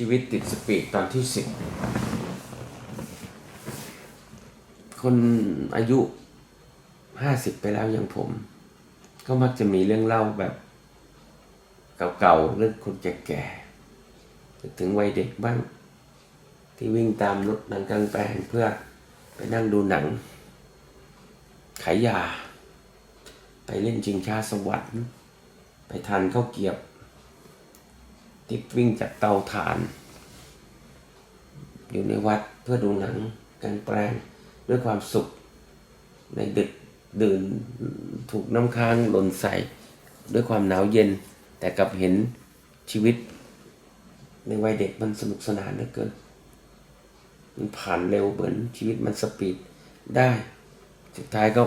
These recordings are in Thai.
ชีวิตติดสปีดตอนที่สิบคนอายุห้าสิบไปแล้วอย่างผม ก็มักจะมีเรื่องเล่าแบบ เก่าๆเรื่องคนแก่ๆถึงวัยเด็กบ้าง ที่วิ่งตามรถนังกลางแปลงเพื่อไปนั่งดูหนัง ขายยา ไปเล่นชิงช้าสวรรค์ ไปทานข้าวเกียบ ที่วิ่งจากเตาถ่าน อยู่ในวัดเพื่อดูหนังกางแปลงด้วยความสุขในดึกดื่นถูกน้ำค้างหล่นใส่ด้วยความหนาวเย็น แต่กลับเห็นชีวิต ในวัยเด็กมันสนุกสนานเหลือเกิน มันผ่านเร็วเหมือนชีวิตมันสปีดได้ สุดท้ายก็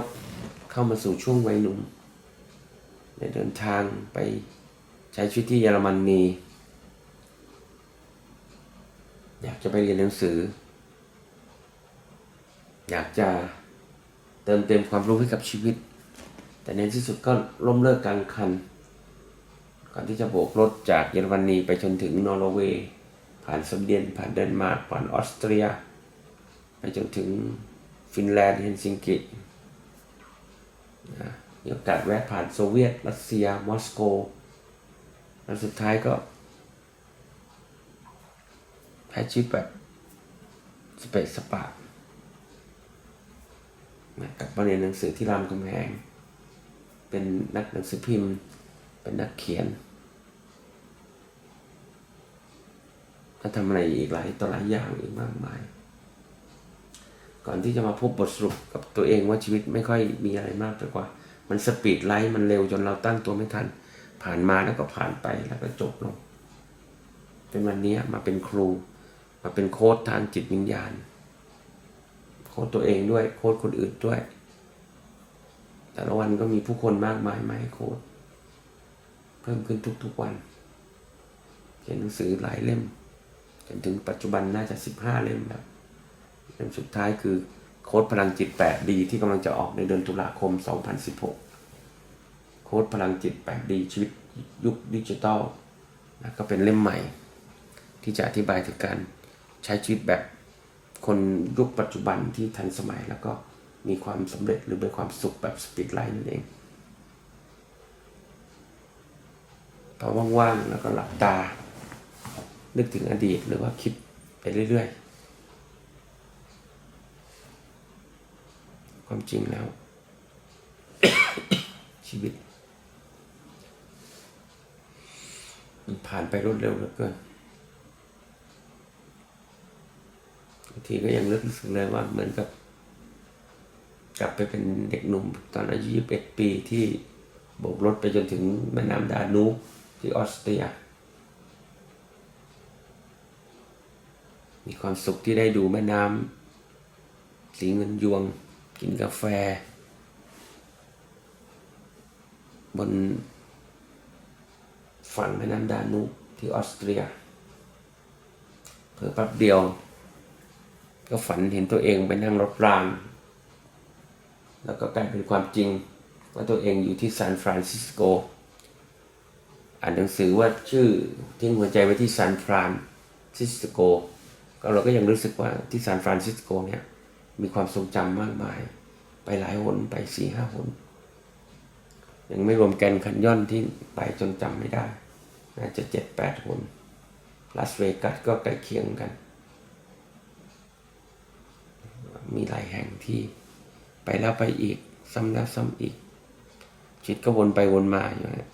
เข้ามาสู่ช่วงวัยหนุ่มได้เดินทางไปใช้ชีวิตที่เยอรมนนี อยากจะไปเรียนหนังสือ อยากจะเติมเต็มความรู้ให้กับชีวิต แต่ในที่สุดก็ล้มเลิกกลางคันก่อนที่จะโบกรถจากเยอรมนีไปจนถึงนอร์เวย์ ผ่านสวีเดนผ่านเดนมาร์กผ่านออสเตรีย ไปจนถึงฟินแลนด์เฮลซิงกินะมีโอกาสแวะผ่านโซเวียต รัสเซีย มอสโก แล้วสุดท้ายก็ ใช้ชีวิตแบบสเปซสปะนะกลับมาเรียนหนังสือที่รามคำแหงเป็นนักหนังสือพิมพ์ เป็นนักเขียนก็ทำอะไรอีกหลายต่อหลายอย่างอีกมากมาย ก่อนที่จะมาพบบทสรุปกับตัวเองว่าชีวิตไม่ค่อยมีอะไรมากไปกว่า มันสปีดไลท์มันเร็วจนเราตั้งตัวไม่ทัน ผ่านมาแล้วก็ผ่านไปแล้วก็จบลงเป็นวันนี้มาเป็นครู มาเป็นโค้ดทางจิตวิญญาณ โค้ดตัวเองด้วย โค้ดคนอื่นด้วย แต่ละวันก็มีผู้คนมากมายมาให้โค้ด เพิ่มขึ้นทุกๆวัน เขียนหนังสือหลายเล่มจนถึงปัจจุบันน่าจะ 15 เล่มแล้วเล่มสุดท้ายคือโค้ดพลังจิต 8D ที่กำลังจะออกในเดือนตุลาคม 2016 โค้ดพลังจิต 8D ชีวิตยุคดิจิตอลนะก็เป็นเล่มใหม่ที่จะอธิบายถึงการ ใช้ชีวิตแบบคนยุคปัจจุบันที่ทันสมัยแล้วก็มีความสำเร็จหรือมีความสุขแบบสปีดไลน์นั่นเองพอว่างๆแล้วก็หลับตา นึกถึงอดีตหรือว่าคิดไปเรื่อยๆ ความจริงแล้ว ชีวิต มันผ่านไปรวดเร็วเหลือเกิน บางทีก็ยังรู้สึกเลยว่าเหมือนกับ กลับไปเป็นเด็กหนุ่มตอนอายุ21ปีที่โบกรถไปจนถึงแม่น้ำดานูบที่ออสเตรีย มีความสุขที่ได้ดูแม่น้ำสีเงินยวง กินกาแฟ บนฝั่งแม่น้ำดานูบที่ออสเตรียเพิ่อแป๊บเดียว ก็ฝันเห็นตัวเองไปนั่งรถราง แล้วก็กลายเป็นความจริงว่าตัวเองอยู่ที่ซานฟรานซิสโก อ่านหนังสือว่าชื่อทิ้งหัวใจไว้ที่ซานฟรานซิสโก ก็เราก็ยังรู้สึกว่าที่ซานฟรานซิสโกเนี่ยมีความทรงจำมากมาย ไปหลายหนไปสี่ห้าหนยังไม่รวมแกนคันย่อนที่ไปจนจำไม่ได้น่าจะเจ็ดแปดหนลาสเวกัสก็ใกล้เคียงกัน มีหลายแห่งที่ไปแล้วไปอีก ซ้ำแล้วซ้ำอีก จิตก็วนไปวนมาอยู่นะ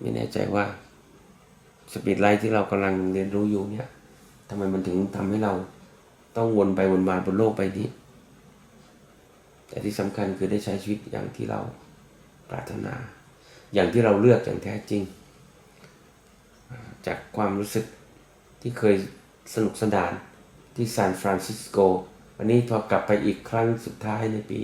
ไม่แน่ใจว่าสปีดไลท์ที่เรากำลังเรียนรู้อยู่เนี่ยทำไมมันถึงทำให้เราต้องวนไปวนมาบนโลกใบนี้ แต่ที่สำคัญคือได้ใช้ชีวิตอย่างที่เราปรารถนา อย่างที่เราเลือกอย่างแท้จริง จากความรู้สึกที่เคยสนุกสนาน ที่ซานฟรานซิสโก วันนี้พอกลับไปอีกครั้งสุดท้ายในปี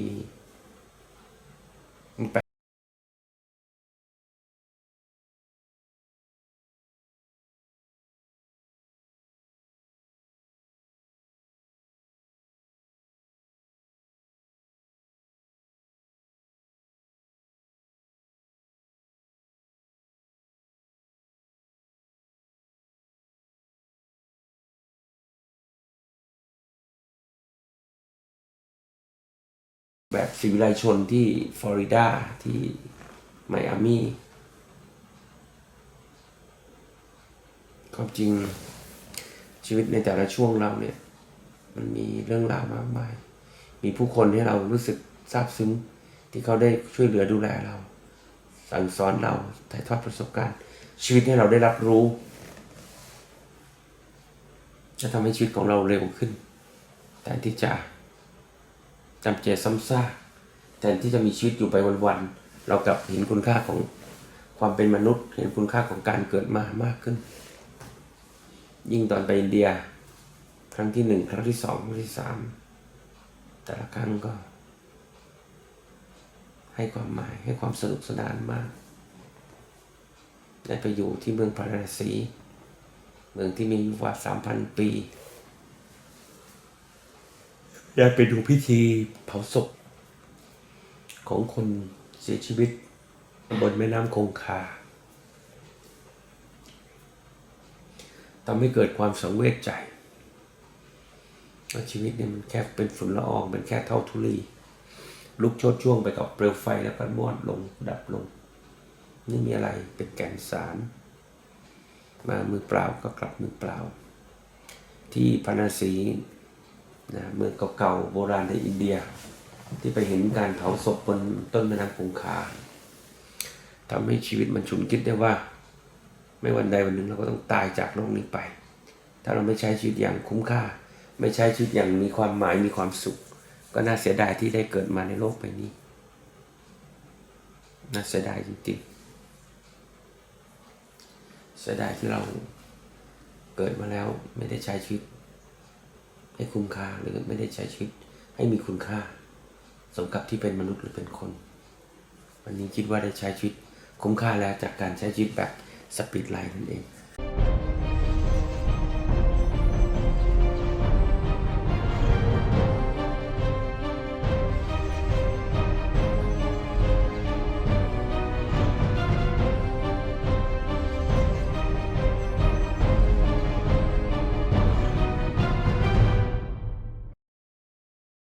แบบศิวิไลชนที่ฟลอริดาที่ไมอามี่ความจริงชีวิตในแต่ละช่วงเราเนี่ย มันมีเรื่องราวมากมาย มีผู้คนให้เรารู้สึกซาบซึ้งที่เขาได้ช่วยเหลือดูแลเรา สั่งสอนเราถ่ายทอดประสบการณ์ ชีวิตให้เราได้รับรู้ จะทำให้ชีวิตของเราเร็วขึ้นแทนที่จะ จำเจซ้ำซากแทนที่จะมีชีวิตอยู่ไปวันๆเรากลับเห็นคุณค่าของความเป็นมนุษย์ เห็นคุณค่าของการเกิดมามากขึ้น ยิ่งตอนไปอินเดีย ครั้งที่หนึ่งครั้งที่สองครั้งที่สามแต่ละครั้งก็ ให้ความหมายให้ความสนุกสนานมากได้ไปอยู่ที่เมืองพาราสี เมืองที่มีประวัติสามพันปี ได้ไปดูพิธีเผาศพ ของคนเสียชีวิต บนแม่น้ำคงคาทำให้เกิดความสังเวชใจว่าชีวิตเนี่ยมันแค่เป็นฝุ่นละอองเป็นแค่เท่าธุลีลุกโชดช่วงไปกับเปลวไฟแล้วก็มอดลงดับลง นี่มีอะไรเป็นแก่นสาร มามือเปล่าก็กลับมือเปล่า ที่พาราณสี นะเมืองเก่าๆโบราณในอินเดีย ที่ไปเห็นการเผาศพบนต้นแม่น้ำคงคาทำให้ชีวิตมันฉุนคิดได้ว่า ไม่วันใดวันหนึ่งเราก็ต้องตายจากโลกนี้ไป ถ้าเราไม่ใช้ชีวิตอย่างคุ้มค่า ไม่ใช้ชีวิตอย่างมีความหมายมีความสุข ก็น่าเสียดายที่ได้เกิดมาในโลกใบนี้ น่าเสียดายจริงๆเสียดายที่เราเกิดมาแล้วไม่ได้ใช้ชีวิต ให้คุ้มค่าหรือไม่ได้ใช้ชีวิตให้มีคุณค่า สมกับที่เป็นมนุษย์หรือเป็นคน วันนี้คิดว่าได้ใช้ชีวิตคุ้มค่าแล้วจากการใช้ชีวิตแบบสปีดไลน์นั่นเอง